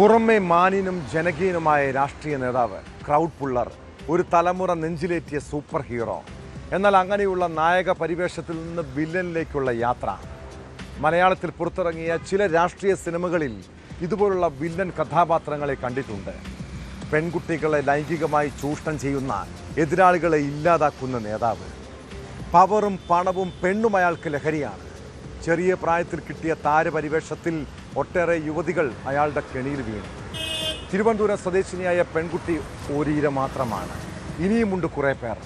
പുറമെ മാന്യനും ജനകീയനുമായ രാഷ്ട്രീയ നേതാവ് ക്രൗഡ് പുള്ളർ ഒരു തലമുറ നെഞ്ചിലേറ്റിയ സൂപ്പർ ഹീറോ. എന്നാൽ അങ്ങനെയുള്ള നായക പരിവേഷത്തിൽ നിന്ന് വില്ലനിലേക്കുള്ള യാത്ര. മലയാളത്തിൽ പുറത്തിറങ്ങിയ ചില രാഷ്ട്രീയ സിനിമകളിൽ ഇതുപോലുള്ള വില്ലൻ കഥാപാത്രങ്ങളെ കണ്ടിട്ടുണ്ട്. പെൺകുട്ടികളെ ലൈംഗികമായി ചൂഷണം ചെയ്യുന്ന എതിരാളികളെ ഇല്ലാതാക്കുന്ന നേതാവ്. പവറും പണവും പെണ്ണും അയാൾക്ക് ലഹരിയാണ്. ചെറിയ പ്രായത്തിൽ കിട്ടിയ താരപരിവേഷത്തിൽ ഒട്ടേറെ യുവതികൾ അയാളുടെ കെണിയിൽ വീണു. തിരുവനന്തപുരം സ്വദേശിനിയായ പെൺകുട്ടി ഒരീര മാത്രമാണ്. ഇനിയുമുണ്ട് കുറേ പേർ.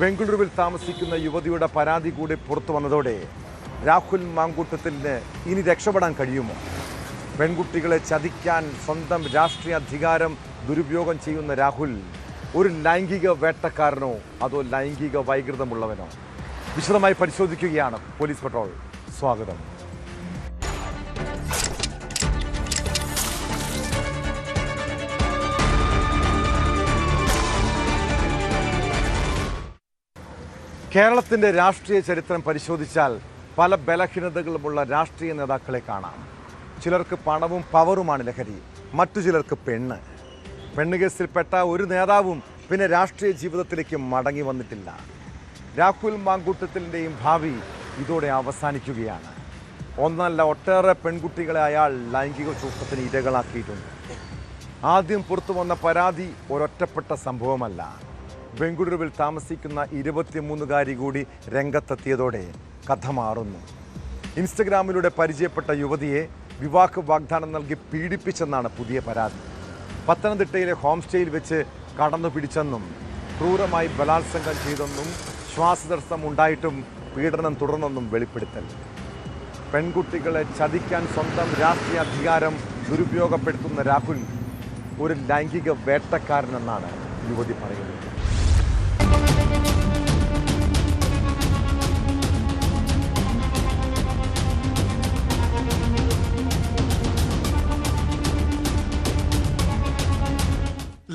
ബംഗളൂരുവിൽ താമസിക്കുന്ന യുവതിയുടെ പരാതി കൂടി പുറത്തു വന്നതോടെ രാഹുൽ മാങ്കൂട്ടത്തിന് ഇനി രക്ഷപ്പെടാൻ കഴിയുമോ? പെൺകുട്ടികളെ ചതിക്കാൻ സ്വന്തം രാഷ്ട്രീയ അധികാരം ദുരുപയോഗം ചെയ്യുന്ന രാഹുൽ ഒരു ലൈംഗിക വേട്ടക്കാരനോ അതോ ലൈംഗിക വൈകൃതമുള്ളവനോ? വിശദമായി പരിശോധിക്കുകയാണ് പോലീസ് പട്രോൾ. സ്വാഗതം. കേരളത്തിന്റെ രാഷ്ട്രീയ ചരിത്രം പരിശോധിച്ചാൽ പല ബലഹീനതകളുമുള്ള രാഷ്ട്രീയ നേതാക്കളെ കാണാം. ചിലർക്ക് പണവും പവറുമാണ് ലഹരി മറ്റു ചിലർക്ക് പെണ്ണ്. പെണ്ണ് കേസിൽപ്പെട്ട ഒരു നേതാവും പിന്നെ രാഷ്ട്രീയ ജീവിതത്തിലേക്ക് മടങ്ങി വന്നിട്ടില്ല. രാഹുൽ മാങ്കൂട്ടത്തിന്റെയും ഭാവി ഇതോടെ അവസാനിക്കുകയാണ്. ഒന്നല്ല ഒട്ടേറെ പെൺകുട്ടികളെ അയാൾ ലൈംഗിക ചൂഷണത്തിന് ഇരകളാക്കിയിട്ടുണ്ട്. ആദ്യം പുറത്തു വന്ന പരാതി ഒരൊറ്റപ്പെട്ട സംഭവമല്ല. ബംഗളൂരുവിൽ താമസിക്കുന്ന ഇരുപത്തിമൂന്നുകാരി കൂടി രംഗത്തെത്തിയതോടെ കഥ മാറുന്നു. ഇൻസ്റ്റഗ്രാമിലൂടെ പരിചയപ്പെട്ട യുവതിയെ വിവാഹ വാഗ്ദാനം നൽകി പീഡിപ്പിച്ചെന്നാണ് പുതിയ പരാതി. പത്തനംതിട്ടയിലെ ഹോം സ്റ്റേയിൽ വെച്ച് കടന്നു പിടിച്ചെന്നും ക്രൂരമായി ബലാത്സംഗം ചെയ്തെന്നും ശ്വാസതടസ്സം ഉണ്ടായിട്ടും പീഡനം തുടർന്നെന്നും വെളിപ്പെടുത്തൽ. പെൺകുട്ടികളെ ചതിക്കാൻ സ്വന്തം രാഷ്ട്രീയ അധികാരം ദുരുപയോഗപ്പെടുത്തുന്ന രാഹുൽ ഒരു ലൈംഗിക വേട്ടക്കാരനെന്നാണ് യുവതി പറയുന്നത്.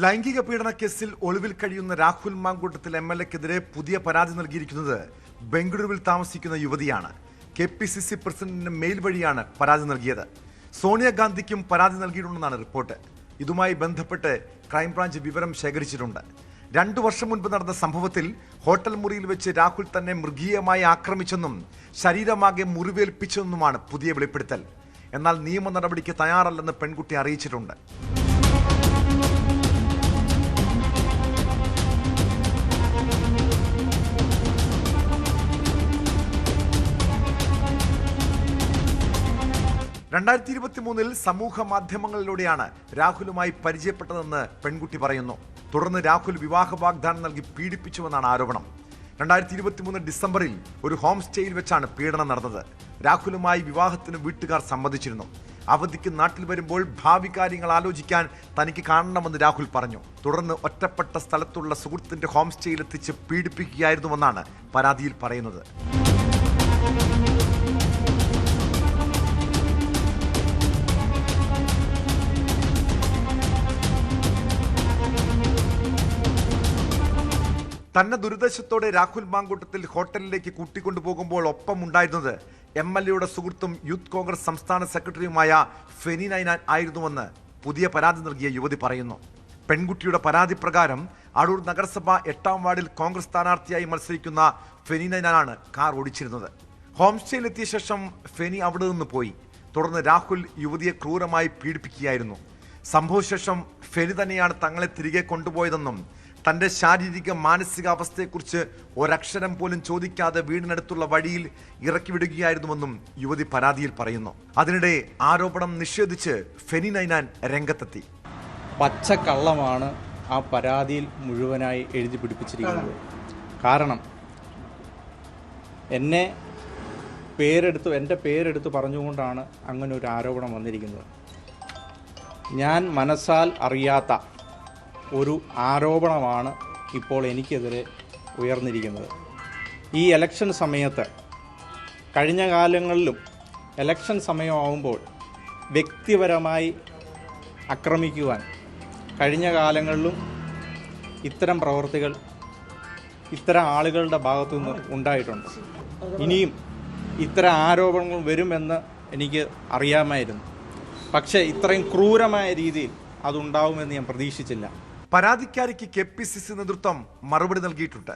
ലൈംഗിക പീഡന കേസിൽ ഒളിവിൽ കഴിയുന്ന രാഹുൽ മാങ്കൂട്ടത്തിൽ എം എൽ എക്കെതിരെ പുതിയ പരാതി നൽകിയിരിക്കുന്നത് ബംഗളൂരുവിൽ താമസിക്കുന്ന യുവതിയാണ്. കെ പി സി സി പ്രസിഡന്റിന് മെയിൽ വഴിയാണ് പരാതി നൽകിയത്. സോണിയാഗാന്ധിക്കും പരാതി നൽകിയിട്ടുണ്ടെന്നാണ് റിപ്പോർട്ട്. ഇതുമായി ബന്ധപ്പെട്ട് ക്രൈംബ്രാഞ്ച് വിവരം ശേഖരിച്ചിട്ടുണ്ട്. രണ്ടു വർഷം മുൻപ് നടന്ന സംഭവത്തിൽ ഹോട്ടൽ മുറിയിൽ വെച്ച് രാഹുൽ തന്നെ മൃഗീയമായി ആക്രമിച്ചെന്നും ശരീരമാകെ മുറിവേൽപ്പിച്ചെന്നുമാണ് പുതിയ വെളിപ്പെടുത്തൽ. എന്നാൽ നിയമ നടപടിക്ക് തയ്യാറല്ലെന്ന് പെൺകുട്ടി അറിയിച്ചിട്ടുണ്ട്. രണ്ടായിരത്തി ഇരുപത്തി മൂന്നിൽ സമൂഹ മാധ്യമങ്ങളിലൂടെയാണ് രാഹുലുമായി പരിചയപ്പെട്ടതെന്ന് പെൺകുട്ടി പറയുന്നു. തുടർന്ന് രാഹുൽ വിവാഹ വാഗ്ദാനം നൽകി പീഡിപ്പിച്ചുവെന്നാണ് ആരോപണം. രണ്ടായിരത്തി ഇരുപത്തി മൂന്ന് ഡിസംബറിൽ ഒരു ഹോം സ്റ്റേയിൽ വെച്ചാണ് പീഡനം നടന്നത്. രാഹുലുമായി വിവാഹത്തിന് വീട്ടുകാർ സമ്മതിച്ചിരുന്നു. അവധിക്ക് നാട്ടിൽ വരുമ്പോൾ ഭാവി കാര്യങ്ങൾ ആലോചിക്കാൻ തനിക്ക് കാണണമെന്ന് രാഹുൽ പറഞ്ഞു. തുടർന്ന് ഒറ്റപ്പെട്ട സ്ഥലത്തുള്ള സുഹൃത്തിന്റെ ഹോം സ്റ്റേയിൽ എത്തിച്ച് പീഡിപ്പിക്കുകയായിരുന്നുവെന്നാണ് പരാതിയിൽ പറയുന്നത്. തന്നെ ദുരിതശത്തോടെ രാഹുൽ മാങ്കൂട്ടത്തിൽ ഹോട്ടലിലേക്ക് കൂട്ടിക്കൊണ്ടുപോകുമ്പോൾ ഒപ്പം ഉണ്ടായിരുന്നത് എം എൽ എയുടെ സുഹൃത്തും യൂത്ത് കോൺഗ്രസ് സംസ്ഥാന സെക്രട്ടറിയുമായ ഫെനി നൈനാൻ ആയിരുന്നുവെന്ന് പുതിയ പരാതി നൽകിയ യുവതി പറയുന്നു. പെൺകുട്ടിയുടെ പരാതി പ്രകാരം അടൂർ നഗരസഭ എട്ടാം വാർഡിൽ കോൺഗ്രസ് സ്ഥാനാർത്ഥിയായി മത്സരിക്കുന്ന ഫെനി നൈനാനാണ് കാർ ഓടിച്ചിരുന്നത്. ഹോം സ്റ്റേയിലെത്തിയ ശേഷം ഫെനി അവിടെ നിന്ന് പോയി. തുടർന്ന് രാഹുൽ യുവതിയെ ക്രൂരമായി പീഡിപ്പിക്കുകയായിരുന്നു. സംഭവശേഷം ഫെനി തന്നെയാണ് തങ്ങളെ തിരികെ കൊണ്ടുപോയതെന്നും തന്റെ ശാരീരിക മാനസികാവസ്ഥയെക്കുറിച്ച് ഒരക്ഷരം പോലും ചോദിക്കാതെ വീടിനടുത്തുള്ള വഴിയിൽ ഇറക്കി വിടുകയായിരുന്നുവെന്നും യുവതി പരാതിയിൽ പറയുന്നു. അതിനിടെ ആരോപണം നിഷേധിച്ച് ഫെനി നൈനാൻ രംഗത്തെത്തി. പച്ചക്കള്ളമാണ് ആ പരാതിയിൽ മുഴുവനായി എഴുതി പിടിപ്പിച്ചിരിക്കുന്നത്. കാരണം എന്നെ പേരെടുത്ത് എന്റെ പേരെടുത്ത് പറഞ്ഞുകൊണ്ടാണ് അങ്ങനെ ഒരു ആരോപണം വന്നിരിക്കുന്നത്. ഞാൻ മനസ്സാൽ അറിയാത്ത ഒരു ആരോപണമാണ് ഇപ്പോൾ എനിക്കെതിരെ ഉയർന്നിരിക്കുന്നത്. ഈ എലക്ഷൻ സമയത്ത് കഴിഞ്ഞ കാലങ്ങളിലും എലക്ഷൻ സമയമാവുമ്പോൾ വ്യക്തിപരമായി ആക്രമിക്കുവാൻ കഴിഞ്ഞ കാലങ്ങളിലും ഇത്തരം പ്രവർത്തികൾ ഇത്തരം ആളുകളുടെ ഭാഗത്തു നിന്ന് ഉണ്ടായിട്ടുണ്ട്. ഇനിയും ഇത്തരം ആരോപണങ്ങൾ വരുമെന്ന് എനിക്ക് അറിയാമായിരുന്നു. പക്ഷേ ഇത്രയും ക്രൂരമായ രീതിയിൽ അതുണ്ടാവുമെന്ന് ഞാൻ പ്രതീക്ഷിച്ചില്ല. പരാതിക്കാരിക്ക് കെ പി സി സി നേതൃത്വം മറുപടി നൽകിയിട്ടുണ്ട്.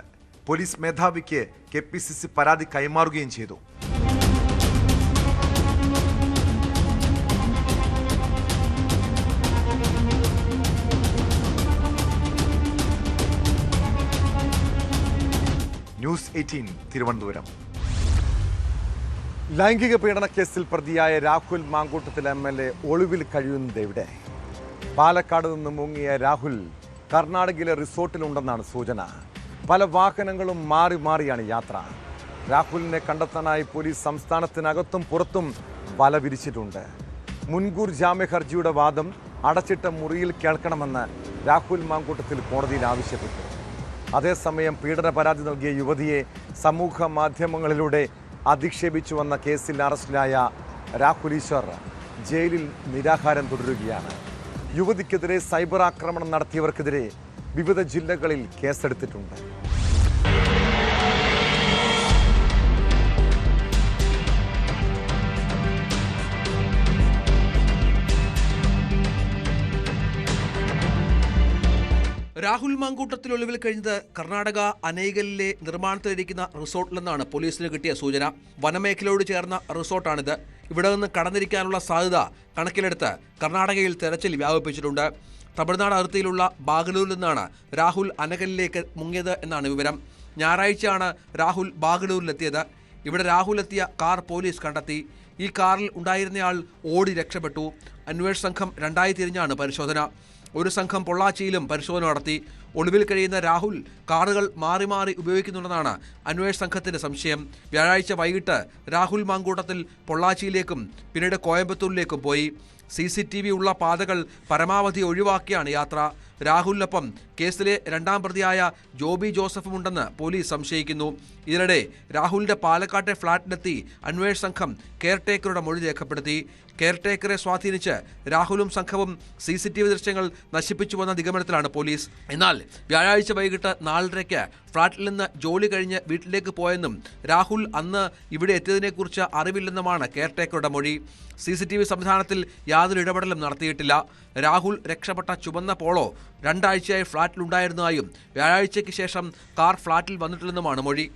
പോലീസ് മേധാവിക്ക് കെ പി സി സി പരാതി കൈമാറുകയും ചെയ്തു. News eighteen Thiruvananthapuram. ലൈംഗിക പീഡന കേസിൽ പ്രതിയായ Rahul Mankoottathil M L A ഒളിവിൽ കഴിയുന്നത് എവിടെ? പാലക്കാട് നിന്ന് മുങ്ങിയ രാഹുൽ കർണാടകയിലെ റിസോർട്ടിലുണ്ടെന്നാണ് സൂചന. പല വാഹനങ്ങളും മാറി മാറിയാണ് യാത്ര. രാഹുലിനെ കണ്ടെത്താനായി പോലീസ് സംസ്ഥാനത്തിനകത്തും പുറത്തും വല വിരിച്ചിട്ടുണ്ട്. മുൻകൂർ ജാമ്യ ഹർജിയുടെ വാദം അടച്ചിട്ട മുറിയിൽ കേൾക്കണമെന്ന് രാഹുൽ മാങ്കൂട്ടത്തിൽ കോടതിയിൽ ആവശ്യപ്പെട്ടു. അതേസമയം പീഡന പരാതി നൽകിയ യുവതിയെ സമൂഹ മാധ്യമങ്ങളിലൂടെ അധിക്ഷേപിച്ചു വന്ന കേസിൽ അറസ്റ്റിലായ രാഹുൽ ഈശ്വർ ജയിലിൽ നിരാഹാരം തുടരുകയാണ്. യുവതിക്കെതിരെ സൈബർ ആക്രമണം നടത്തിയവർക്കെതിരെ വിവിധ ജില്ലകളിൽ കേസെടുത്തിട്ടുണ്ട്. രാഹുൽ മാങ്കൂട്ടത്തിൽ ഒളിവിൽ കഴിഞ്ഞത് കർണാടക അനൈകലിലെ നിർമ്മാണത്തിലിരിക്കുന്ന റിസോർട്ടിലെന്നാണ് പോലീസിന് കിട്ടിയ സൂചന. വനമേഖലയോട് ചേർന്ന റിസോർട്ടാണിത്. ഇവിടെ നിന്ന് കടന്നിരിക്കാനുള്ള സാധ്യത കണക്കിലെടുത്ത് കർണാടകയിൽ തെരച്ചിൽ വ്യാപിപ്പിച്ചിട്ടുണ്ട്. തമിഴ്നാട് അതിർത്തിയിലുള്ള ബാഗലൂരിൽ നിന്നാണ് രാഹുൽ അനകലിലേക്ക് മുങ്ങിയത് എന്നാണ് വിവരം. ഞായറാഴ്ചയാണ് രാഹുൽ ബാഗലൂരിലെത്തിയത്. ഇവിടെ രാഹുൽ എത്തിയ കാർ പോലീസ് കണ്ടെത്തി. ഈ കാറിൽ ഉണ്ടായിരുന്നയാൾ ഓടി രക്ഷപ്പെട്ടു. അന്വേഷണ സംഘം രണ്ടായി തിരിഞ്ഞാണ് പരിശോധന. ഒരു സംഘം പൊള്ളാച്ചിയിലും പരിശോധന നടത്തി. ഒളിവിൽ കഴിയുന്ന രാഹുൽ കാറുകൾ മാറി മാറി ഉപയോഗിക്കുന്നുണ്ടെന്നാണ് അന്വേഷണ സംഘത്തിന്റെ സംശയം. വ്യാഴാഴ്ച വൈകിട്ട് രാഹുൽ മാങ്കൂട്ടത്തിൽ പൊള്ളാച്ചിയിലേക്കും പിന്നീട് കോയമ്പത്തൂരിലേക്കും പോയി. സി സി ടി വി ഉള്ള പാതകൾ പരമാവധി ഒഴിവാക്കിയാണ് യാത്ര. രാഹുലിനൊപ്പം കേസിലെ രണ്ടാം പ്രതിയായ ജോബി ജോസഫും ഉണ്ടെന്ന് പോലീസ് സംശയിക്കുന്നു. ഇതിനിടെ രാഹുലിന്റെ പാലക്കാട്ടെ ഫ്ളാറ്റിലെത്തി അന്വേഷണ സംഘം കെയർടേക്കറുടെ മൊഴി രേഖപ്പെടുത്തി. കെയർടേക്കറെ സ്വാധീനിച്ച് രാഹുലും സംഘവും സി സി ടി വി ദൃശ്യങ്ങൾ നശിപ്പിച്ചുവെന്ന നിഗമനത്തിലാണ് പോലീസ്. എന്നാൽ വ്യാഴാഴ്ച വൈകിട്ട് നാലരയ്ക്ക് ഫ്ളാറ്റിൽ നിന്ന് ജോലി കഴിഞ്ഞ് വീട്ടിലേക്ക് പോയെന്നും രാഹുൽ അന്ന് ഇവിടെ എത്തിയതിനെക്കുറിച്ച് അറിവില്ലെന്നുമാണ് കെയർടേക്കറുടെ മൊഴി. സി സി ടി വി സംവിധാനത്തിൽ യാതൊരു ഇടപെടലും നടത്തിയിട്ടില്ല. രാഹുൽ രക്ഷപ്പെട്ട ചുവന്ന പോളോ രണ്ടാഴ്ചയായി ഫ്ളാറ്റിലുണ്ടായിരുന്നതായും വ്യാഴാഴ്ചയ്ക്ക് ശേഷം കാർ ഫ്ളാറ്റിൽ വന്നിട്ടില്ലെന്നുമാണ് മൊഴി.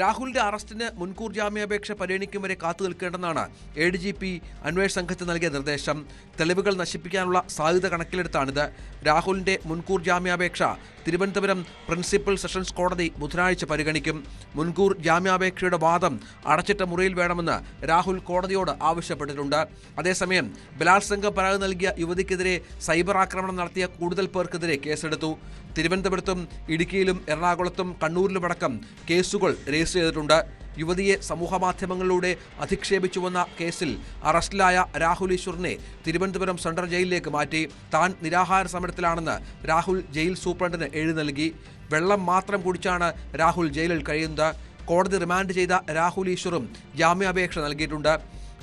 രാഹുലിന്റെ അറസ്റ്റിന് മുൻകൂർ ജാമ്യാപേക്ഷ പരിഗണിക്കും വരെ കാത്തു നിൽക്കേണ്ടെന്നാണ് എ ഡി ജി പി അന്വേഷണ സംഘത്തിന് നൽകിയ നിർദ്ദേശം. തെളിവുകൾ നശിപ്പിക്കാനുള്ള സാധ്യത കണക്കിലെടുത്താണിത്. രാഹുലിന്റെ മുൻകൂർ ജാമ്യാപേക്ഷ തിരുവനന്തപുരം പ്രിൻസിപ്പൽ സെഷൻസ് കോടതി ബുധനാഴ്ച പരിഗണിക്കും. മുൻകൂർ ജാമ്യാപേക്ഷയുടെ വാദം അടച്ചിട്ട മുറിയിൽ വേണമെന്ന് രാഹുൽ കോടതിയോട് ആവശ്യപ്പെട്ടിട്ടുണ്ട്. അതേസമയം ബലാത്സംഗം പരാതി നൽകിയ യുവതിക്കെതിരെ സൈബർ ആക്രമണം നടത്തിയ കൂടുതൽ പേർക്കെതിരെ കേസെടുത്തു. തിരുവനന്തപുരത്തും ഇടുക്കിയിലും എറണാകുളത്തും കണ്ണൂരിലുമടക്കം കേസുകൾ രജിസ്റ്റർ ചെയ്തിട്ടുണ്ട്. യുവതിയെ സമൂഹമാധ്യമങ്ങളിലൂടെ അധിക്ഷേപിച്ചുവെന്ന കേസിൽ അറസ്റ്റിലായ രാഹുൽ ഈശ്വറിനെ തിരുവനന്തപുരം സെൻട്രൽ ജയിലിലേക്ക് മാറ്റി. താൻ നിരാഹാര സമരത്തിലാണെന്ന് രാഹുൽ ജയിൽ സൂപ്രണ്ടിന് എഴുതി നൽകി. വെള്ളം മാത്രം കുടിച്ചാണ് രാഹുൽ ജയിലിൽ കഴിയുന്നത്. കോടതി റിമാൻഡ് ചെയ്ത രാഹുൽ ഈശ്വറും ജാമ്യാപേക്ഷ നൽകിയിട്ടുണ്ട്.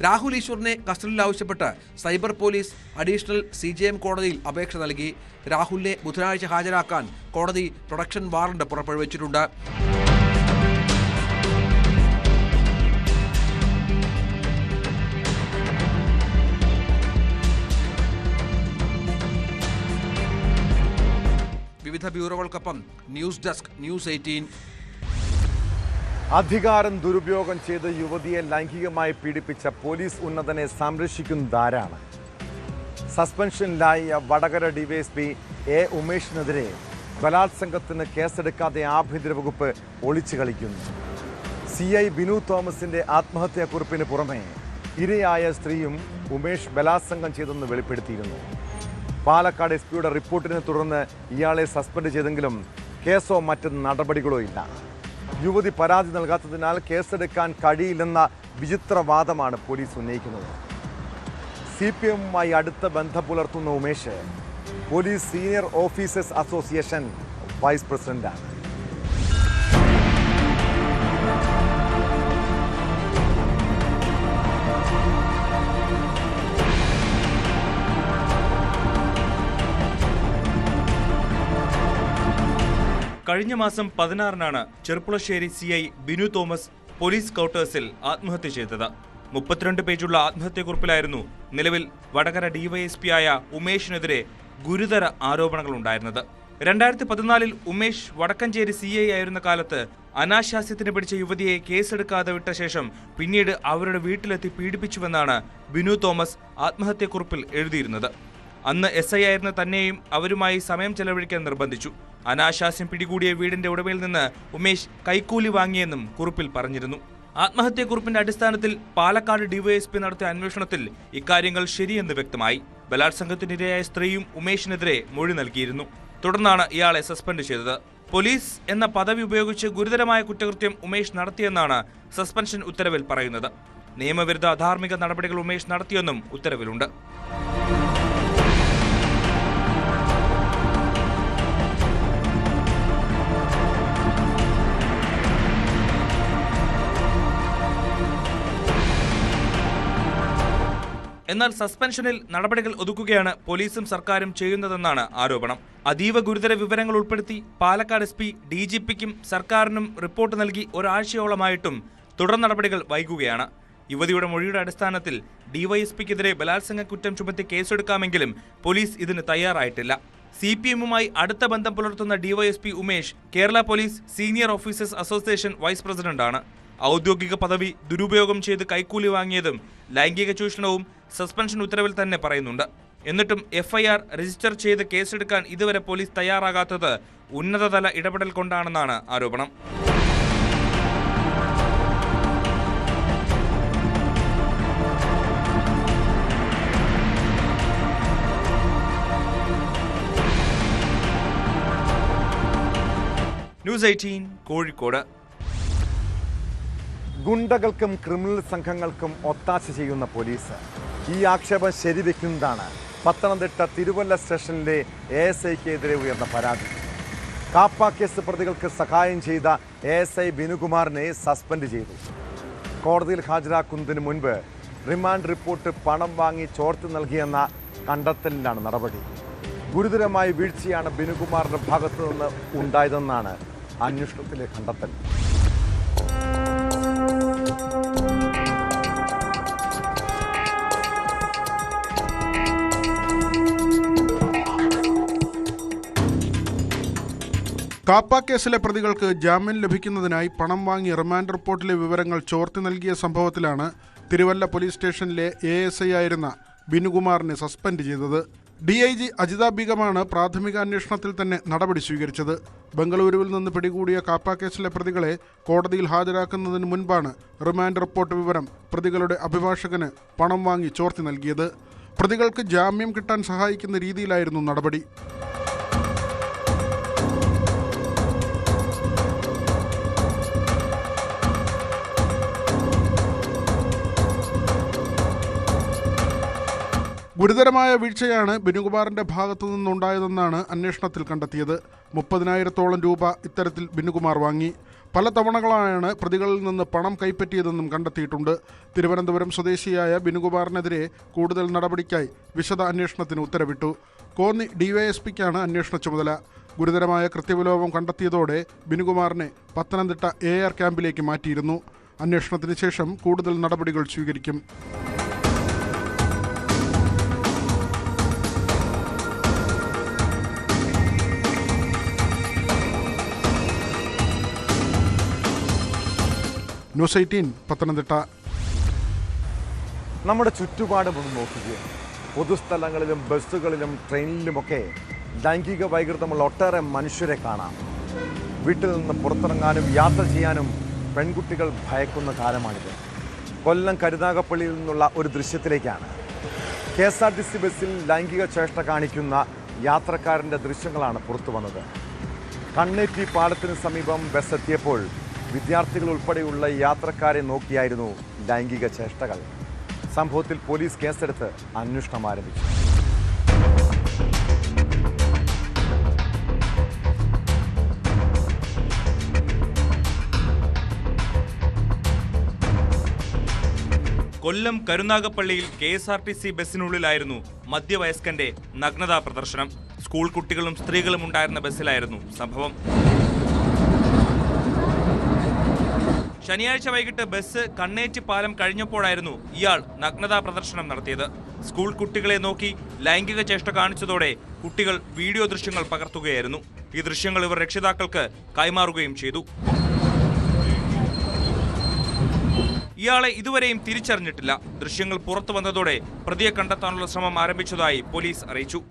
രാഹുൽ ഈശ്വറിനെ കസ്റ്റഡിയിൽ ആവശ്യപ്പെട്ട് cyber police additional C J M കോടതിയിൽ അപേക്ഷ നൽകി. രാഹുലിനെ ബുധനാഴ്ച ഹാജരാക്കാൻ കോടതി പ്രൊഡക്ഷൻ വാറണ്ട് പുറപ്പെടുവിച്ചിട്ടുണ്ട്. വിവിധ ബ്യൂറോകൾക്കൊപ്പം ന്യൂസ് ഡെസ്ക് ന്യൂസ് എയ്റ്റീൻ. അധികാരം ദുരുപയോഗം ചെയ്ത് യുവതിയെ ലൈംഗികമായി പീഡിപ്പിച്ച പോലീസ് ഉന്നതനെ സംരക്ഷിക്കുന്നതാരാണ് സസ്പെൻഷനിലായ വടകര ഡിവൈഎസ്പി എ ഉമേഷിനെതിരെ ബലാത്സംഗത്തിന് കേസെടുക്കാതെ ആഭ്യന്തര വകുപ്പ് ഒളിച്ചു കളിക്കുന്നു. സി ഐ ബിനു തോമസിന്റെ ആത്മഹത്യാക്കുറിപ്പിന് പുറമെ ഇരയായ സ്ത്രീയും ഉമേഷ് ബലാത്സംഗം ചെയ്തെന്ന് വെളിപ്പെടുത്തിയിരുന്നു. പാലക്കാട് എസ് പിയുടെ റിപ്പോർട്ടിനെ തുടർന്ന് ഇയാളെ സസ്പെൻഡ് ചെയ്തെങ്കിലും കേസോ മറ്റ് നടപടികളോ ഇല്ല. യുവതി പരാതി നൽകാത്തതിനാൽ കേസെടുക്കാൻ കഴിയില്ലെന്ന വിചിത്രവാദമാണ് പോലീസ് ഉന്നയിക്കുന്നത്. സി പി എമ്മുമായി അടുത്ത ബന്ധം പുലർത്തുന്ന Umesh police senior officers association vice പ്രസിഡന്റാണ്. കഴിഞ്ഞ മാസം പതിനാറിനാണ് Cherpulassery C I Binu Thomas police കൗട്ടേഴ്സിൽ ആത്മഹത്യ ചെയ്തത്. മുപ്പത്തിരണ്ട് പേജുള്ള ആത്മഹത്യക്കുറിപ്പിലായിരുന്നു നിലവിൽ വടകര ഡിവൈഎസ്പി ആയ ഉമേഷിനെതിരെ ഗുരുതര ആരോപണങ്ങൾ ഉണ്ടായിരുന്നത് രണ്ടായിരത്തി പതിനാലിൽ ഉമേഷ് വടക്കഞ്ചേരി സി ഐ ആയിരുന്ന കാലത്ത് അനാശാസ്യത്തിന് പിടിച്ച യുവതിയെ കേസെടുക്കാതെ വിട്ട ശേഷം പിന്നീട് അവരുടെ വീട്ടിലെത്തി പീഡിപ്പിച്ചുവെന്നാണ് ബിനു തോമസ് ആത്മഹത്യക്കുറിപ്പിൽ എഴുതിയിരുന്നത്. അന്ന് എസ് ഐ ആയിരുന്ന തന്നെയും അവരുമായി സമയം ചെലവഴിക്കാൻ നിർബന്ധിച്ചു. അനാശാസ്യം പിടികൂടിയ വീടിന്റെ ഉടമയിൽ നിന്ന് ഉമേഷ് കൈക്കൂലി വാങ്ങിയെന്നും കുറിപ്പിൽ പറഞ്ഞിരുന്നു. ആത്മഹത്യക്കുറിപ്പിന്റെ അടിസ്ഥാനത്തിൽ പാലക്കാട് ഡിവൈഎസ്പി നടത്തിയ അന്വേഷണത്തിൽ ഇക്കാര്യങ്ങൾ ശരിയെന്ന് വ്യക്തമായി. ബലാത്സംഗത്തിനിരയായ സ്ത്രീയും ഉമേഷിനെതിരെ മൊഴി നൽകിയിരുന്നു. തുടർന്നാണ് ഇയാളെ സസ്പെൻഡ് ചെയ്തത്. പോലീസ് എന്ന പദവി ഉപയോഗിച്ച് ഗുരുതരമായ കുറ്റകൃത്യം ഉമേഷ് നടത്തിയെന്നാണ് സസ്പെൻഷൻ ഉത്തരവിൽ പറയുന്നത്. നിയമവിരുദ്ധ അധാർമിക നടപടികൾ ഉമേഷ് നടത്തിയെന്നും ഉത്തരവിലുണ്ട്. എന്നാൽ സസ്പെൻഷനിൽ നടപടികൾ ഒതുക്കുകയാണ് പോലീസും സർക്കാരും ചെയ്യുന്നതെന്നാണ് ആരോപണം. അതീവ ഗുരുതര വിവരങ്ങൾ ഉൾപ്പെടുത്തി Palakkad S P D G പിക്കും സർക്കാരിനും റിപ്പോർട്ട് നൽകി ഒരാഴ്ചയോളമായിട്ടും തുടർ നടപടികൾ വൈകുകയാണ്. യുവതിയുടെ മൊഴിയുടെ അടിസ്ഥാനത്തിൽ ഡിവൈഎസ്പിക്കെതിരെ ബലാത്സംഗ കുറ്റം ചുമത്തി കേസെടുക്കാമെങ്കിലും പോലീസ് ഇതിന് തയ്യാറായിട്ടില്ല. സി പി എമ്മുമായി അടുത്ത ബന്ധം പുലർത്തുന്ന DYSP Umesh Kerala police senior officers association vice പ്രസിഡന്റാണ്. ഔദ്യോഗിക പദവി ദുരുപയോഗം ചെയ്ത് കൈക്കൂലി വാങ്ങിയതും ലൈംഗിക ചൂഷണവും സസ്പെൻഷൻ ഉത്തരവിൽ തന്നെ പറയുന്നുണ്ട്. എന്നിട്ടും എഫ്ഐആർ രജിസ്റ്റർ ചെയ്ത് കേസെടുക്കാൻ ഇതുവരെ പോലീസ് തയ്യാറാകാത്തത് ഉന്നതതല ഇടപെടൽ കൊണ്ടാണെന്നാണ് ആരോപണം. News eighteen Kozhikode. ഗുണ്ടകൾക്കും ക്രിമിനൽ സംഘങ്ങൾക്കും ഒത്താശ ചെയ്യുന്ന പോലീസ്. ഈ ആക്ഷേപം ശരിവെക്കുന്നതാണ് പത്തനംതിട്ട തിരുവല്ല സ്റ്റേഷനിലെ എ എസ് ഐക്കെതിരെ ഉയർന്ന പരാതി. കാപ്പ കേസ് പ്രതികൾക്ക് സഹായം ചെയ്ത എ എസ് ഐ ബിനുകുമാറിനെ സസ്പെൻഡ് ചെയ്തു. കോടതിയിൽ ഹാജരാക്കുന്നതിന് മുൻപ് റിമാൻഡ് റിപ്പോർട്ട് പണം വാങ്ങി ചോർത്തി നൽകിയെന്ന കണ്ടെത്തലിലാണ് നടപടി. ഗുരുതരമായ വീഴ്ചയാണ് ബിനുകുമാറിന്റെ ഭാഗത്തു നിന്ന് ഉണ്ടായതെന്നാണ് അന്വേഷണത്തിലെ കണ്ടെത്തൽ. കാപ്പ കേസിലെ പ്രതികൾക്ക് ജാമ്യം ലഭിക്കുന്നതിനായി പണം വാങ്ങി റിമാൻഡ് റിപ്പോർട്ടിലെ വിവരങ്ങൾ ചോർത്തി നൽകിയ സംഭവത്തിലാണ് തിരുവല്ല പോലീസ് സ്റ്റേഷനിലെ എ എസ് ഐ ആയിരുന്ന ബിനുകുമാറിനെ സസ്പെൻഡ് ചെയ്തത്. ഡി ഐ ജി അജിത ബീഗമാണ് പ്രാഥമിക അന്വേഷണത്തിൽ തന്നെ നടപടി സ്വീകരിച്ചത്. ബംഗളൂരുവിൽ നിന്ന് പിടികൂടിയ കാപ്പ കേസിലെ പ്രതികളെ കോടതിയിൽ ഹാജരാക്കുന്നതിന് മുൻപാണ് റിമാൻഡ് റിപ്പോർട്ട് വിവരം പ്രതികളുടെ അഭിഭാഷകന് പണം വാങ്ങി ചോർത്തി നൽകിയത്. പ്രതികൾക്ക് ജാമ്യം കിട്ടാൻ സഹായിക്കുന്ന രീതിയിലായിരുന്നു നടപടി. ഗുരുതരമായ വീഴ്ചയാണ് ബിനുകുമാറിന്റെ ഭാഗത്തു നിന്നുണ്ടായതെന്നാണ് അന്വേഷണത്തിൽ കണ്ടെത്തിയത്. മുപ്പതിനായിരത്തോളം രൂപ ഇത്തരത്തിൽ ബിനുകുമാർ വാങ്ങി. പല തവണകളായാണ് പ്രതികളിൽ നിന്ന് പണം കൈപ്പറ്റിയതെന്നും കണ്ടെത്തിയിട്ടുണ്ട്. തിരുവനന്തപുരം സ്വദേശിയായ ബിനുകുമാറിനെതിരെ കൂടുതൽ നടപടിക്കായി വിശദ അന്വേഷണത്തിന് ഉത്തരവിട്ടു. കോന്നി ഡിവൈഎസ്പിക്കാണ് അന്വേഷണ ചുമതല. ഗുരുതരമായ കൃത്യവിലോപം കണ്ടെത്തിയതോടെ ബിനുകുമാറിനെ പത്തനംതിട്ട എ ആർ ക്യാമ്പിലേക്ക് മാറ്റിയിരുന്നു. അന്വേഷണത്തിന് ശേഷം കൂടുതൽ നടപടികൾ സ്വീകരിക്കും. News eighteen Pathanamthitta. നമ്മുടെ ചുറ്റുപാടും ഒന്ന് നോക്കുക പൊതുസ്ഥലങ്ങളിലും ബസ്സുകളിലും ട്രെയിനിലുമൊക്കെ ലൈംഗിക വൈകൃതമുള്ള ഒട്ടേറെ മനുഷ്യരെ കാണാം. വീട്ടിൽ നിന്ന് പുറത്തിറങ്ങാനും യാത്ര ചെയ്യാനും പെൺകുട്ടികൾ ഭയക്കുന്ന കാലമാണിത്. കൊല്ലം കരുനാഗപ്പള്ളിയിൽ നിന്നുള്ള ഒരു ദൃശ്യത്തിലേക്കാണ്. K S R T C ബസ്സിൽ ലൈംഗിക ചേഷ്ട കാണിക്കുന്ന യാത്രക്കാരന്റെ ദൃശ്യങ്ങളാണ് പുറത്തു വന്നത് കണ്ണേറ്റി പാലത്തിന് സമീപം ബസ് എത്തിയപ്പോൾ വിദ്യാർത്ഥികൾ ഉൾപ്പെടെയുള്ള യാത്രക്കാരെ നോക്കിയായിരുന്നു ലൈംഗിക ചേഷ്ടകൾ. സംഭവത്തിൽ പോലീസ് കേസെടുത്ത് അന്വേഷണം ആരംഭിച്ചു. Kollam കരുനാഗപ്പള്ളിയിൽ K S R T C ബസ്സിനുള്ളിലായിരുന്നു മധ്യവയസ്കന്റെ നഗ്നതാ പ്രദർശനം. സ്കൂൾ കുട്ടികളും സ്ത്രീകളും ഉണ്ടായിരുന്ന ബസ്സിലായിരുന്നു സംഭവം. ശനിയാഴ്ച വൈകിട്ട് ബസ് കണ്ണേറ്റ് പാലം കഴിഞ്ഞപ്പോഴായിരുന്നു ഇയാൾ നഗ്നതാ പ്രദർശനം നടത്തിയത്. സ്കൂൾ കുട്ടികളെ നോക്കി ലൈംഗിക ചേഷ്ട കാണിച്ചതോടെ കുട്ടികൾ വീഡിയോ ദൃശ്യങ്ങൾ പകർത്തുകയായിരുന്നു. ഈ ദൃശ്യങ്ങൾ ഇവർ രക്ഷിതാക്കൾക്ക് കൈമാറുകയും ചെയ്തു. ഇയാളെ ഇതുവരെയും തിരിച്ചറിഞ്ഞിട്ടില്ല. ദൃശ്യങ്ങൾ പുറത്തു വന്നതോടെ പ്രതിയെ കണ്ടെത്താനുള്ള ശ്രമം ആരംഭിച്ചതായി പോലീസ് അറിയിച്ചു.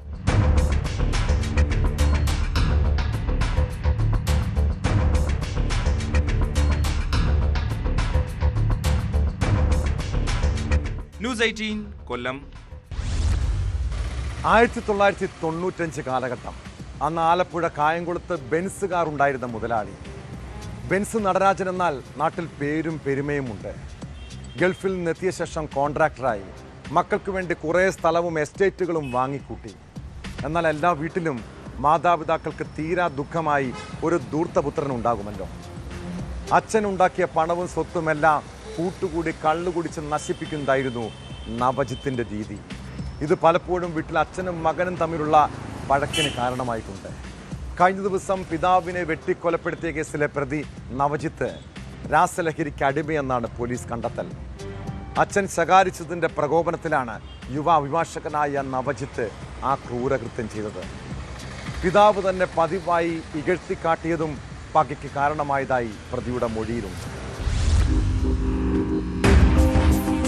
News eighteen Kollam. ആയിരത്തി തൊള്ളായിരത്തി തൊണ്ണൂറ്റഞ്ച് കാലഘട്ടം. അന്ന് ആലപ്പുഴ കായംകുളത്ത് ബെൻസ് കാർ ഉണ്ടായിരുന്ന മുതലാളി. ബെൻസ് നടരാജൻ എന്നാൽ നാട്ടിൽ പേരും പെരുമയുമുണ്ട്. ഗൾഫിൽ നിന്നെത്തിയ ശേഷം കോൺട്രാക്ടറായി. മക്കൾക്ക് വേണ്ടി കുറേ സ്ഥലവും എസ്റ്റേറ്റുകളും വാങ്ങിക്കൂട്ടി. എന്നാൽ എല്ലാ വീട്ടിലും മാതാപിതാക്കൾക്ക് തീരാ ദുഃഖമായി ഒരു ദൂർത്തപുത്രൻ ഉണ്ടാകുമല്ലോ. അച്ഛൻ ഉണ്ടാക്കിയ പണവും സ്വത്തുമെല്ലാം കൂട്ടുകൂടി കള്ളുകുടിച്ച് നശിപ്പിക്കുന്നതായിരുന്നു നവജിത്തിന്റെ രീതി. ഇത് പലപ്പോഴും വീട്ടിൽ അച്ഛനും മകനും തമ്മിലുള്ള വഴക്കിന് കാരണമായിട്ടുണ്ട്. കഴിഞ്ഞ ദിവസം പിതാവിനെ വെട്ടിക്കൊലപ്പെടുത്തിയ കേസിലെ പ്രതി നവജിത്ത് രാസലഹരിക്ക് അടിമയെന്നാണ് പോലീസ് കണ്ടെത്തൽ. അച്ഛൻ ശകാരിച്ചതിന്റെ പ്രകോപനത്തിലാണ് യുവ അഭിഭാഷകനായ നവജിത്ത് ആ ക്രൂരകൃത്യം ചെയ്തത്. പിതാവ് തന്നെ പതിവായി ഇകഴ്ത്തിക്കാട്ടിയതും പകയ്ക്ക് കാരണമായതായി പ്രതിയുടെ മൊഴിയിലുണ്ട്. Thank you.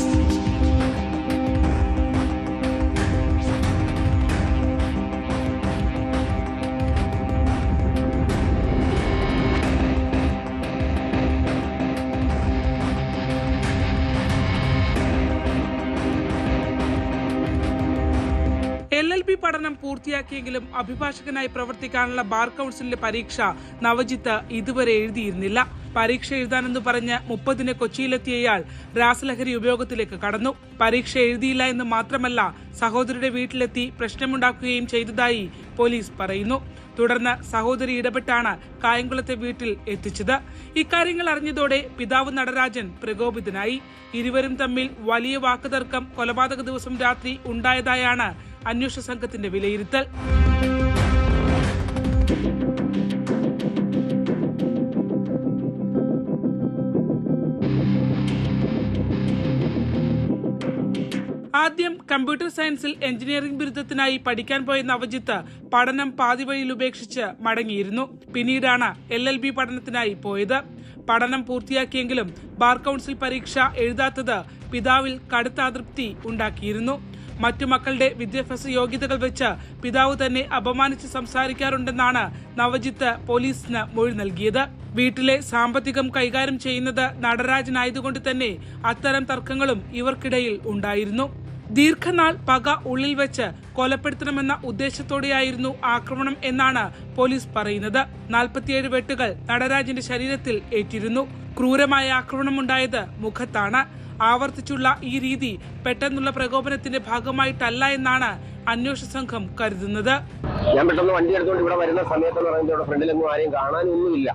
പഠനം പൂർത്തിയാക്കിയെങ്കിലും അഭിഭാഷകനായി പ്രവർത്തിക്കാനുള്ള ബാർ കൗൺസിലിന്റെ പരീക്ഷ നവജിത്ത് ഇതുവരെ എഴുതിയിരുന്നില്ല. പരീക്ഷ എഴുതാനെന്ന് പറഞ്ഞ് മുപ്പതിന് കൊച്ചിയിലെത്തിയ ഇയാൾ രാസലഹരി ഉപയോഗത്തിലേക്ക് കടന്നു. പരീക്ഷ എഴുതിയില്ല എന്ന് മാത്രമല്ല സഹോദരിയുടെ വീട്ടിലെത്തി പ്രശ്നമുണ്ടാക്കുകയും ചെയ്തതായി പോലീസ് പറയുന്നു. തുടർന്ന് സഹോദരി ഇടപെട്ടാണ് കായംകുളത്തെ വീട്ടിൽ എത്തിച്ചത്. ഇക്കാര്യങ്ങൾ അറിഞ്ഞതോടെ പിതാവ് നടരാജൻ പ്രകോപിതനായി. ഇരുവരും തമ്മിൽ വലിയ വാക്കുതർക്കം കൊലപാതക ദിവസം രാത്രി ഉണ്ടായതായാണ് അന്വേഷണ സംഘത്തിന്റെ വിലയിരുത്തൽ. ആദ്യം കമ്പ്യൂട്ടർ സയൻസിൽ എഞ്ചിനീയറിംഗ് ബിരുദത്തിനായി പഠിക്കാൻ പോയ നവജിത്ത് പഠനം പാതിവഴിയിൽ ഉപേക്ഷിച്ച് മടങ്ങിയിരുന്നു. പിന്നീടാണ് എൽ എൽ ബി പഠനത്തിനായി പോയത്. പഠനം പൂർത്തിയാക്കിയെങ്കിലും ബാർ കൗൺസിൽ പരീക്ഷ എഴുതാത്തത് പിതാവിൽ കടുത്ത അതൃപ്തി ഉണ്ടാക്കിയിരുന്നു. മറ്റു മക്കളുടെ വിദ്യാഭ്യാസ യോഗ്യതകൾ വെച്ച് പിതാവ് തന്നെ അപമാനിച്ച് സംസാരിക്കാറുണ്ടെന്നാണ് നവജിത്ത് പോലീസിന് മൊഴി നൽകിയത്. വീട്ടിലെ സാമ്പത്തികം കൈകാര്യം ചെയ്യുന്നത് നടരാജനായതുകൊണ്ട് തന്നെ അത്തരം തർക്കങ്ങളും ഇവർക്കിടയിൽ ഉണ്ടായിരുന്നു. ദീർഘനാൾ പക ഉള്ളിൽ വെച്ച് കൊലപ്പെടുത്തണമെന്ന ഉദ്ദേശത്തോടെയായിരുന്നു ആക്രമണം എന്നാണ് പോലീസ് പറയുന്നത്. നാൽപ്പത്തിയേഴ് വെട്ടുകൾ നടരാജന്റെ ശരീരത്തിൽ ഏറ്റിരുന്നു. ക്രൂരമായ ആക്രമണമുണ്ടായത് മുഖത്താണ്. ആവർത്തിച്ചുള്ള ഈ രീതി പെട്ടെന്നുള്ള പ്രകോപനത്തിന്റെ ഭാഗമായിട്ടല്ല എന്നാണ് അന്വേഷണ സംഘം കരുതുന്നത്. ഞാൻ പെട്ടെന്ന് വണ്ടി എടുത്തുകൊണ്ട് ഇവിടെ വരുന്ന സമയത്ത് പറയുന്നത് ഫ്രണ്ടിലൊന്നും ആരെയും കാണാനൊന്നുമില്ല.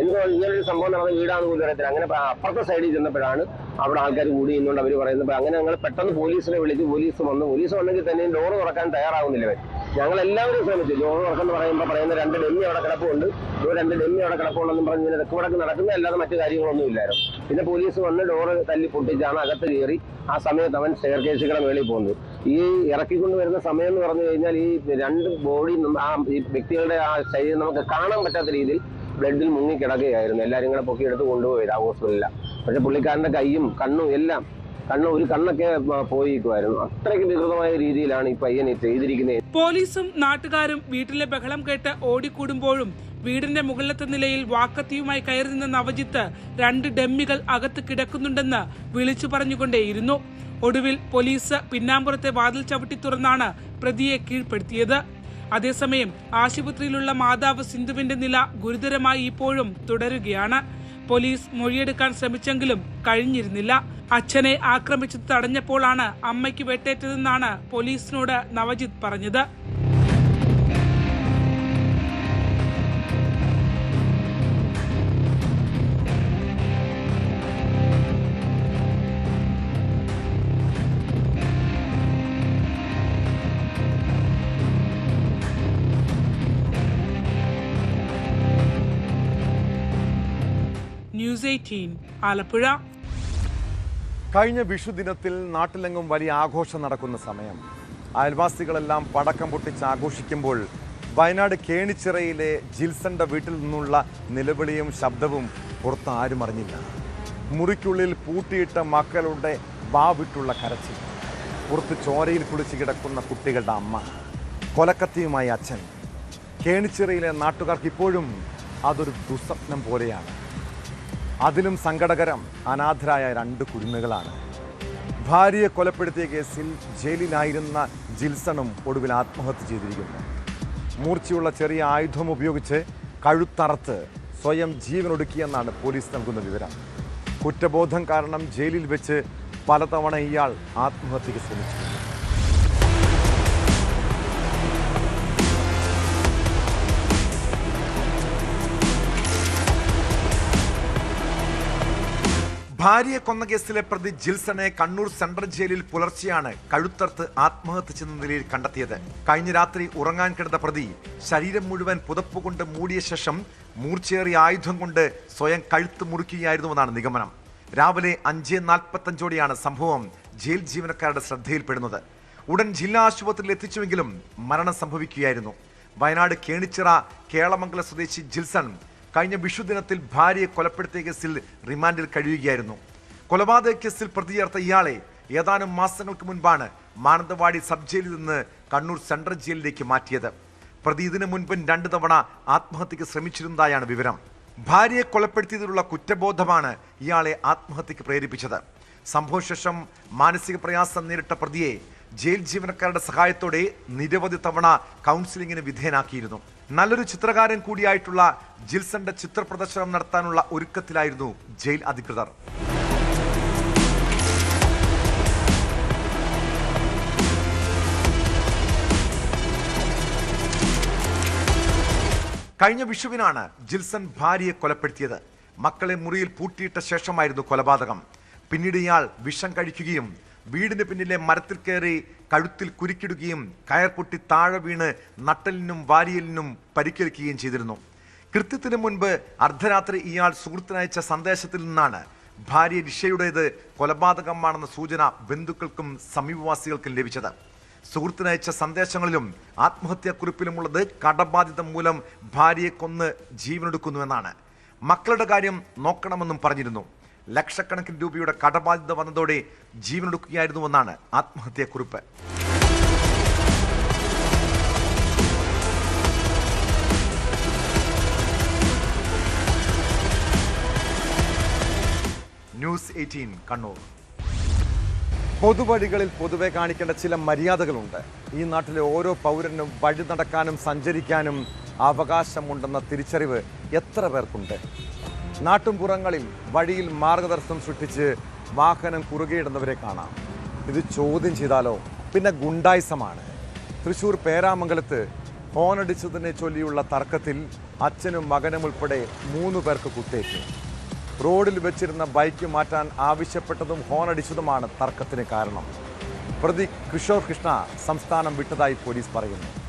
എന്തോ ഇങ്ങനൊരു സംഭവം നടന്ന വീടാണെന്ന് പോലും അറിയത്തില്ല. അങ്ങനെ അപ്പുറത്തെ സൈഡിൽ ചെന്നപ്പോഴാണ് അവിടെ ആൾക്കാർ കൂടി നിന്നുകൊണ്ട് അവർ പറയുന്നത്. അങ്ങനെ ഞങ്ങൾ പെട്ടെന്ന് പോലീസിനെ വിളിച്ച് പോലീസ് വന്നു. പോലീസ് വന്നെങ്കിൽ തന്നെ ഡോർ തുറക്കാൻ തയ്യാറാവുന്നില്ല ഞങ്ങൾ എല്ലാവരും ശ്രമിച്ചു. ഡോർ തുറക്കെന്ന് പറയുമ്പോൾ പറയുന്ന രണ്ട് ഡെമ്മി അവിടെ കിടപ്പുണ്ട്. രണ്ട് ഡെമ്മി അവിടെ കിടപ്പുണ്ടെന്നും പറഞ്ഞ് ഇങ്ങനെ തെക്കുവടക്ക് നടക്കുന്ന അല്ലാതെ മറ്റു കാര്യങ്ങളൊന്നും ഇല്ലായിരുന്നു. പിന്നെ പോലീസ് വന്ന് ഡോറ് തല്ലി പൊട്ടിച്ചാണ് അകത്ത് കയറി ആ സമയത്ത് അവൻ സ്റ്റെയർ മേളിൽ പോകുന്നത്. ഈ ഇറക്കിക്കൊണ്ട് വരുന്ന സമയം എന്ന് പറഞ്ഞു കഴിഞ്ഞാൽ ഈ രണ്ട് ബോഡി ആ ഈ വ്യക്തികളുടെ ആ ശരീരം നമുക്ക് കാണാൻ പറ്റാത്ത രീതിയിൽ ബ്ലഡിൽ മുങ്ങി കിടക്കുകയായിരുന്നു. എല്ലാവരും കൂടെ പൊക്കിയെടുത്ത് കൊണ്ടുപോയത് ആ ഹോസ്പിറ്റലിലാണ് പക്ഷെ പുള്ളിക്കാരന്റെ കൈയും കണ്ണും എല്ലാം കണ്ണും ഒരു കണ്ണൊക്കെ പോയിരിക്കുമായിരുന്നു അത്രയ്ക്ക് വികൃതമായ രീതിയിലാണ് ഈ പയ്യനെ ചെയ്തിരിക്കുന്നത്. പോലീസും നാട്ടുകാരും വീട്ടിലെ ബഹളം കേട്ട് ഓടിക്കൂടുമ്പോഴും വീടിന്റെ മുകളിലത്തെ നിലയിൽ വാക്കത്തിയുമായി കയറി നിന്ന നവജിത്ത് രണ്ട് ഡെമ്മികൾ അകത്ത് കിടക്കുന്നുണ്ടെന്ന് വിളിച്ചു പറഞ്ഞുകൊണ്ടേയിരുന്നു. ഒടുവിൽ പോലീസ് പിന്നാമ്പുറത്തെ വാതിൽ ചവിട്ടി തുറന്നാണ് പ്രതിയെ കീഴ്പ്പെടുത്തിയത്. അതേസമയം ആശുപത്രിയിലുള്ള മാതാവ് സിന്ധുവിന്റെ നില ഗുരുതരമായി ഇപ്പോഴും തുടരുകയാണ്. പോലീസ് മൊഴിയെടുക്കാൻ ശ്രമിച്ചെങ്കിലും കഴിഞ്ഞിരുന്നില്ല. അച്ഛനെ ആക്രമിച്ചത് തടഞ്ഞപ്പോഴാണ് അമ്മയ്ക്ക് വെട്ടേറ്റതെന്നാണ് പോലീസിനോട് നവജിത്ത് പറഞ്ഞത്. News eighteen Alappuzha. കഴിഞ്ഞ വിഷു ദിനത്തിൽ നാട്ടിലെങ്ങും വലിയ ആഘോഷം നടക്കുന്ന സമയം. അയൽവാസികളെല്ലാം പടക്കം പൊട്ടിച്ച് ആഘോഷിക്കുമ്പോൾ വയനാട് കേണിച്ചിറയിലെ ജിൽസന്റെ വീട്ടിൽ നിന്നുള്ള നിലവിളിയും ശബ്ദവും പുറത്ത് ആരും അറിഞ്ഞില്ല. മുറിക്കുള്ളിൽ പൂട്ടിയിട്ട മക്കളുടെ വാവിട്ടുള്ള കരച്ചിൽ. പുറത്ത് ചോരയിൽ കുളിച്ച് കിടക്കുന്ന കുട്ടികളുടെ അമ്മ. കൊലക്കത്തിയുമായി അച്ഛൻ. കേണിച്ചിറയിലെ നാട്ടുകാർക്ക് ഇപ്പോഴും അതൊരു ദുസ്വപ്നം പോലെയാണ്. അതിലും സങ്കടകരം അനാഥരായ രണ്ട് കുരുന്നുകളാണ്. ഭാര്യയെ കൊലപ്പെടുത്തിയ കേസിൽ ജയിലിലായിരുന്ന ജിൽസണും ഒടുവിൽ ആത്മഹത്യ ചെയ്തിരിക്കുന്നു. മൂർച്ചയുള്ള ചെറിയ ആയുധം ഉപയോഗിച്ച് കഴുത്തറത്ത് സ്വയം ജീവനൊടുക്കിയെന്നാണ് പോലീസ് നൽകുന്ന വിവരം. കുറ്റബോധം കാരണം ജയിലിൽ വെച്ച് പലതവണ ഇയാൾ ആത്മഹത്യക്ക് ശ്രമിച്ചു ഭാര്യയെ കൊന്ന കേസിലെ പ്രതി ജിൽസണെ കണ്ണൂർ സെൻട്രൽ ജയിലിൽ പുലർച്ചെയാണ് കഴുത്തർത്ത് ആത്മഹത്യ ചെയ്യുന്ന നിലയിൽ കണ്ടെത്തിയത്. കഴിഞ്ഞ രാത്രി ഉറങ്ങാൻ കിടന്ന പ്രതി ശരീരം മുഴുവൻ പുതപ്പ് കൊണ്ട് മൂടിയ ശേഷം മൂർച്ചയേറിയ ആയുധം കൊണ്ട് സ്വയം കഴുത്ത് മുറിക്കുകയായിരുന്നുവെന്നാണ് നിഗമനം. രാവിലെ അഞ്ച് നാൽപ്പത്തഞ്ചോടെയാണ് സംഭവം ജയിൽ ജീവനക്കാരുടെ ശ്രദ്ധയിൽപ്പെടുന്നത്. ഉടൻ ജില്ലാ ആശുപത്രിയിൽ എത്തിച്ചുവെങ്കിലും മരണം സംഭവിക്കുകയായിരുന്നു. വയനാട് കേണിച്ചിറ കേളമംഗല സ്വദേശി ജിൽസൺ കഴിഞ്ഞ വിഷുദിനത്തിൽ ഭാര്യയെ കൊലപ്പെടുത്തിയ കേസിൽ റിമാൻഡിൽ കഴിയുകയായിരുന്നു. കൊലപാതക കേസിൽ പ്രതി ചേർത്ത ഇയാളെ ഏതാനും മാസങ്ങൾക്ക് മുൻപാണ് മാനന്തവാടി സബ് ജയിലിൽ നിന്ന് കണ്ണൂർ സെൻട്രൽ ജയിലിലേക്ക് മാറ്റിയത്. പ്രതി ഇതിനു മുൻപും രണ്ടു തവണ ആത്മഹത്യക്ക് ശ്രമിച്ചിരുന്നതായാണ് വിവരം. ഭാര്യയെ കൊലപ്പെടുത്തിയതിലുള്ള കുറ്റബോധമാണ് ഇയാളെ ആത്മഹത്യക്ക് പ്രേരിപ്പിച്ചത്. സംഭവശേഷം മാനസിക പ്രയാസം നേരിട്ട പ്രതിയെ ജയിൽ ജീവനക്കാരുടെ സഹായത്തോടെ നിരവധി തവണ കൗൺസിലിങ്ങിന് വിധേയനാക്കിയിരുന്നു. നല്ലൊരു ചിത്രകാരൻ കൂടിയായിട്ടുള്ള ജിൽസന്റെ ചിത്ര പ്രദർശനം നടത്താനുള്ള ഒരുക്കത്തിലായിരുന്നു ജയിൽ അധികൃതർ. കഴിഞ്ഞ വിഷുവിനാണ് ജിൽസൺ ഭാര്യയെ കൊലപ്പെടുത്തിയത്. മക്കളെ മുറിയിൽ പൂട്ടിയിട്ട ശേഷമായിരുന്നു കൊലപാതകം. പിന്നീട് ഇയാൾ വിഷം കഴിക്കുകയും വീടിന് പിന്നിലെ മരത്തിൽ കയറി കഴുത്തിൽ കുരുക്കിടുകയും കയർ പൊട്ടി താഴെ വീണ് നട്ടലിനും വാരിയലിനും പരിക്കേൽക്കുകയും ചെയ്തിരുന്നു. കൃത്യത്തിന് മുൻപ് അർദ്ധരാത്രി ഇയാൾ സുഹൃത്തിനയച്ച സന്ദേശത്തിൽ നിന്നാണ് ഭാര്യ ലിഷയുടേത് കൊലപാതകമാണെന്ന സൂചന ബന്ധുക്കൾക്കും സമീപവാസികൾക്കും ലഭിച്ചത്. സുഹൃത്തിനയച്ച സന്ദേശങ്ങളിലും ആത്മഹത്യാക്കുറിപ്പിലുമുള്ളത് കടബാധ്യത മൂലം ഭാര്യയെ കൊന്ന് ജീവനെടുക്കുന്നുവെന്നാണ്. മക്കളുടെ കാര്യം നോക്കണമെന്നും പറഞ്ഞിരുന്നു. ലക്ഷക്കണക്കിന് രൂപയുടെ കടബാധ്യത വന്നതോടെ ജീവനൊടുക്കുകയായിരുന്നുവെന്നാണ് ആത്മഹത്യാക്കുറിപ്പ്. News eighteen Kannur. പൊതുവഴികളിൽ പൊതുവെ കാണിക്കേണ്ട ചില മര്യാദകളുണ്ട്. ഈ നാട്ടിലെ ഓരോ പൗരനും വഴി നടക്കാനും സഞ്ചരിക്കാനും അവകാശമുണ്ടെന്ന തിരിച്ചറിവ് എത്ര പേർക്കുണ്ട്? നാട്ടുംപുറങ്ങളിൽ വഴിയിൽ മാർഗദർശനം സൃഷ്ടിച്ച് വാഹനം കുറുകയിടുന്നവരെ കാണാം. ഇത് ചോദ്യം ചെയ്താലോ? പിന്നെ ഗുണ്ടായിസമാണ്. തൃശൂർ പേരാമംഗലത്ത് ഹോണടിച്ചതിനെ ചൊല്ലിയുള്ള തർക്കത്തിൽ അച്ഛനും മകനും ഉൾപ്പെടെ മൂന്ന് പേർക്ക് കുത്തേറ്റു. റോഡിൽ വെച്ചിരുന്ന ബൈക്ക് മാറ്റാൻ ആവശ്യപ്പെട്ടതും ഹോണടിച്ചതുമാണ് തർക്കത്തിന് കാരണം. പ്രതി കിഷോർ കൃഷ്ണ സംസ്ഥാനം വിട്ടതായി പോലീസ് പറയുന്നു.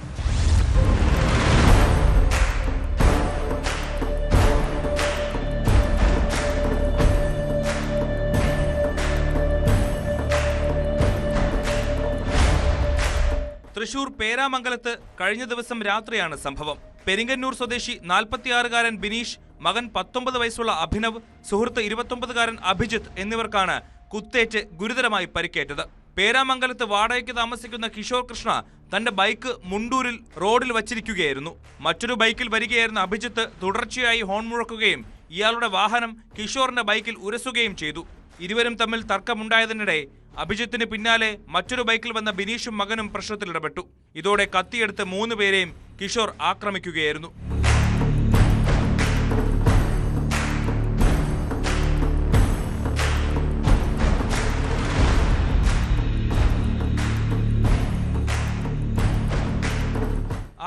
തൃശൂർ പേരാമംഗലത്ത് കഴിഞ്ഞ ദിവസം രാത്രിയാണ് സംഭവം. പെരിങ്ങന്നൂർ സ്വദേശി നാൽപ്പത്തിയാറുകാരൻ ബിനീഷ് മകൻ പത്തൊമ്പത് വയസ്സുള്ള അഭിനവ് സുഹൃത്ത് ഇരുപത്തൊമ്പതുകാരൻ അഭിജിത്ത് എന്നിവർക്കാണ് കുത്തേറ്റ് ഗുരുതരമായി പരിക്കേറ്റത്. പേരാമംഗലത്ത് വാടകയ്ക്ക് താമസിക്കുന്ന കിഷോർ കൃഷ്ണ തന്റെ ബൈക്ക് മുണ്ടൂരിൽ റോഡിൽ വച്ചിരിക്കുകയായിരുന്നു. മറ്റൊരു ബൈക്കിൽ വരികയായിരുന്ന അഭിജിത്ത് തുടർച്ചയായി ഹോൺ മുഴക്കുകയും ഇയാളുടെ വാഹനം കിഷോറിന്റെ ബൈക്കിൽ ഉരസുകയും ചെയ്തു. ഇരുവരും തമ്മിൽ തർക്കമുണ്ടായതിനിടെ അഭിജിത്തിന് പിന്നാലെ മറ്റൊരു ബൈക്കിൽ വന്ന ബിനീഷും മകനും പ്രശ്നത്തിൽ ഇടപെട്ടു. ഇതോടെ കത്തിയെടുത്ത് മൂന്ന് പേരെയും കിഷോർ ആക്രമിക്കുകയായിരുന്നു.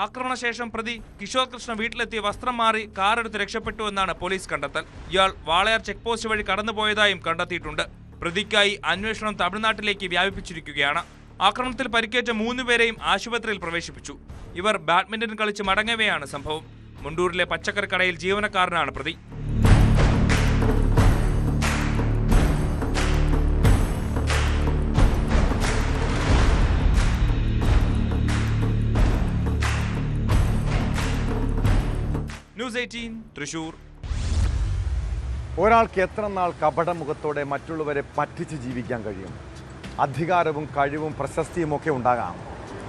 ആക്രമണശേഷം പ്രതി കിഷോർ കൃഷ്ണ വീട്ടിലെത്തി വസ്ത്രം മാറി കാറെടുത്ത് രക്ഷപ്പെട്ടുവെന്നാണ് പോലീസ് കണ്ടെത്തൽ. ഇയാൾ വാളയാർ ചെക്ക് പോസ്റ്റ് വഴി കടന്നുപോയതായും കണ്ടെത്തിയിട്ടുണ്ട്. പ്രതിക്കായി അന്വേഷണം തമിഴ്നാട്ടിലേക്ക് വ്യാപിപ്പിച്ചിരിക്കുകയാണ്. ആക്രമണത്തിൽ പരിക്കേറ്റ മൂന്നുപേരെയും ആശുപത്രിയിൽ പ്രവേശിപ്പിച്ചു. ഇവർ ബാഡ്മിന്റൺ കളിച്ച് മടങ്ങവെയാണ് സംഭവം. മുണ്ടൂരിലെ പച്ചക്കറി കടയിൽ ജീവനക്കാരനാണ് പ്രതി. News eighteen Thrissur. ഒരാൾക്ക് എത്ര നാൾ കപടമുഖത്തോടെ മറ്റുള്ളവരെ പറ്റിച്ച് ജീവിക്കാൻ കഴിയും? അധികാരവും കഴിവും പ്രശസ്തിയും ഒക്കെ ഉണ്ടാകാം.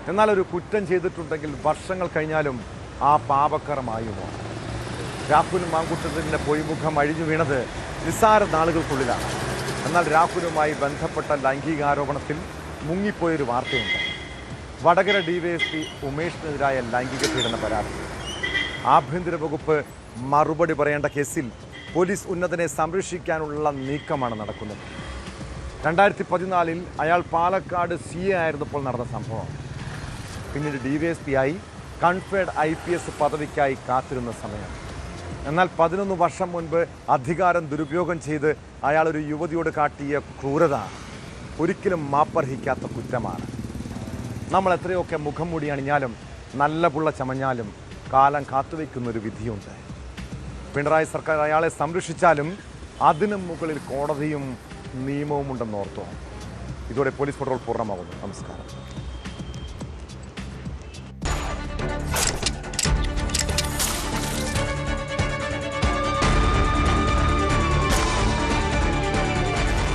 എന്നാൽ ഒരു കുറ്റം ചെയ്തിട്ടുണ്ടെങ്കിൽ വർഷങ്ങൾ കഴിഞ്ഞാലും ആ പാപക്കറമായുമോ രാഹുൽ മാങ്കുട്ടത്തിന്റെ പൊയ്മുഖം അഴിഞ്ഞു വീണത് നിസ്സാര നാളുകൾക്കുള്ളിലാണ്. എന്നാൽ രാഹുലുമായി ബന്ധപ്പെട്ട ലൈംഗികാരോപണത്തിൽ മുങ്ങിപ്പോയൊരു വാർത്തയുണ്ട്. വടകര ഡിവൈഎസ്പി ഉമേഷിനെതിരായ ലൈംഗിക പീഡന പരാതി. ആഭ്യന്തര വകുപ്പ് മറുപടി പറയേണ്ട കേസിൽ പോലീസ് ഉന്നതനെ സംരക്ഷിക്കാനുള്ള നീക്കമാണ് നടക്കുന്നത്. രണ്ടായിരത്തി പതിനാലിൽ അയാൾ പാലക്കാട് സി എ ആയിരുന്നപ്പോൾ നടന്ന സംഭവം. പിന്നീട് ഡി വി എസ് പി ആയി കൺഫേഡ് ഐ പി എസ് പദവിക്കായി കാത്തിരുന്ന സമയം. എന്നാൽ പതിനൊന്ന് വർഷം മുൻപ് അധികാരം ദുരുപയോഗം ചെയ്ത് അയാൾ ഒരു യുവതിയോട് കാട്ടിയ ക്രൂരത ഒരിക്കലും മാപ്പർഹിക്കാത്ത കുറ്റമാണ്. നമ്മൾ എത്രയൊക്കെ മുഖം മൂടി അണിഞ്ഞാലും നല്ല പുള്ള ചമഞ്ഞാലും കാലം കാത്തുവയ്ക്കുന്നൊരു വിധിയുണ്ട്. പിണറായി സർക്കാർ അയാളെ സംരക്ഷിച്ചാലും അതിനു മുകളിൽ കോടതിയും നിയമവും ഉണ്ടെന്ന് ഓർത്തോ. ഇതോടെ പോലീസ് പട്രോൾ പൂർണമാകുന്നു. നമസ്കാരം.